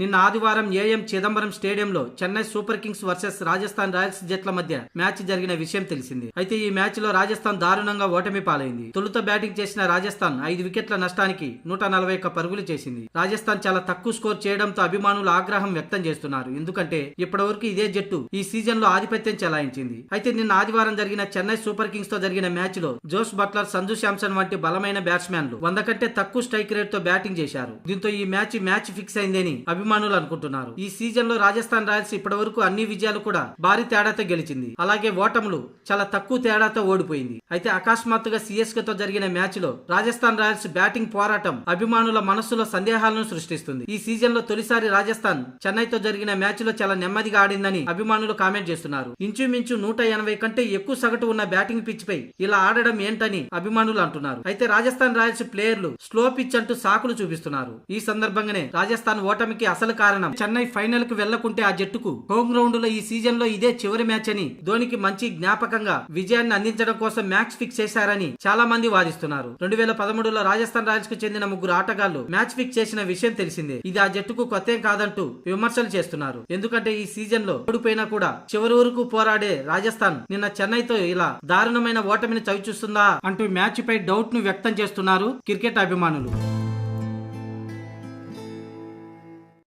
నిన్న ఆదివారం ఏఎం చిదంబరం స్టేడియంలో Chennai super kings versus Rajasthan royals జట్ల మధ్య మ్యాచ్ జరిగిన విషయం తెలిసింది. అయితే ఈ మ్యాచ్లో రాజస్థాన్ దారుణంగా ఓటమి పాలైంది. తొలుత బ్యాటింగ్ చేసిన రాజస్థాన్ ఐదు వికెట్ల నష్టానికి నూట నలభై ఒక్క పరుగులు చేసింది. రాజస్థాన్ చాలా తక్కువ స్కోర్ చేయడంతో అభిమానులు ఆగ్రహం వ్యక్తం చేస్తున్నారు. ఎందుకంటే ఇప్పటివరకు ఇదే జట్టు ఈ సీజన్లో ఆధిపత్యం చెలాయించింది. అయితే నిన్న ఆదివారం జరిగిన చెన్నై సూపర్ కింగ్స్తో జరిగిన మ్యాచ్లో జోస్ బట్లర్ సంజు శాంసన్ వంటి బలమైన బ్యాట్స్మెన్లు వంద కంటే తక్కువ స్ట్రైక్ రేట్తో బ్యాటింగ్ చేశారు. దీంతో ఈ మ్యాచ్ మ్యాచ్ ఫిక్స్ అయిందని అభిమానులు అనుకుంటున్నారు. ఈ సీజన్లో రాజస్థాన్ రాయల్స్ ఇప్పటి వరకు అన్ని విజయాలు కూడా భారీ తేడాతో గెలిచింది. అలాగే ఓటములు చాలా తక్కువ తేడాతో ఓడిపోయింది. అయితే అకస్మాత్తుగా సిఎస్కే తో జరిగిన మ్యాచ్లో రాజస్థాన్ రాయల్స్ బ్యాటింగ్ పోరాటం అభిమానుల మనస్సులో సందేహాలను సృష్టిస్తుంది. ఈ సీజన్లో తొలిసారి రాజస్థాన్ చెన్నైతో జరిగిన మ్యాచ్లో చాలా నెమ్మదిగా ఆడిందని అభిమానులు కామెంట్ చేస్తున్నారు. ఇంచుమించు నూట ఎనభై కంటే ఎక్కువ సగటు ఉన్న బ్యాటింగ్ పిచ్ పై ఇలా ఆడడం ఏంటని అభిమానులు అంటున్నారు. అయితే రాజస్థాన్ రాయల్స్ ప్లేయర్లు స్లో పిచ్ అంటూ సాకులు చూపిస్తున్నారు. ఈ సందర్భంగానే రాజస్థాన్ ఓటమికి అసలు కారణం. చెన్నై ఫైనల్కు వెళ్ళకుంటే ఆ జట్టుకు హోమ్ గ్రౌండ్లో ఈ సీజన్లో ఇదే చివరి మ్యాచ్ అని ధోనికి మంచి జ్ఞాపకంగా విజయాన్ని అందించడం కోసం మ్యాచ్ ఫిక్స్ చేశారని చాలా మంది వాదిస్తున్నారు. రెండు వేల పదమూడులో రాజస్థాన్ రాయల్స్కు చెందిన ముగ్గురు ఆటగాళ్ళు మ్యాచ్ ఫిక్స్ చేసిన విషయం తెలిసిందే. ఇది ఆ జట్టుకు కొత్తేం కాదంటూ విమర్శలు చేస్తున్నారు. ఎందుకంటే ఈ సీజన్లో ఓడిపోయినా కూడా చివరి వరకు పోరాడే రాజస్థాన్ నిన్న చెన్నైతో ఇలా దారుణమైన ఓటమిని చవిచూస్తుందా అంటూ మ్యాచ్ పై డౌట్ను వ్యక్తం చేస్తున్నారు క్రికెట్ అభిమానులు.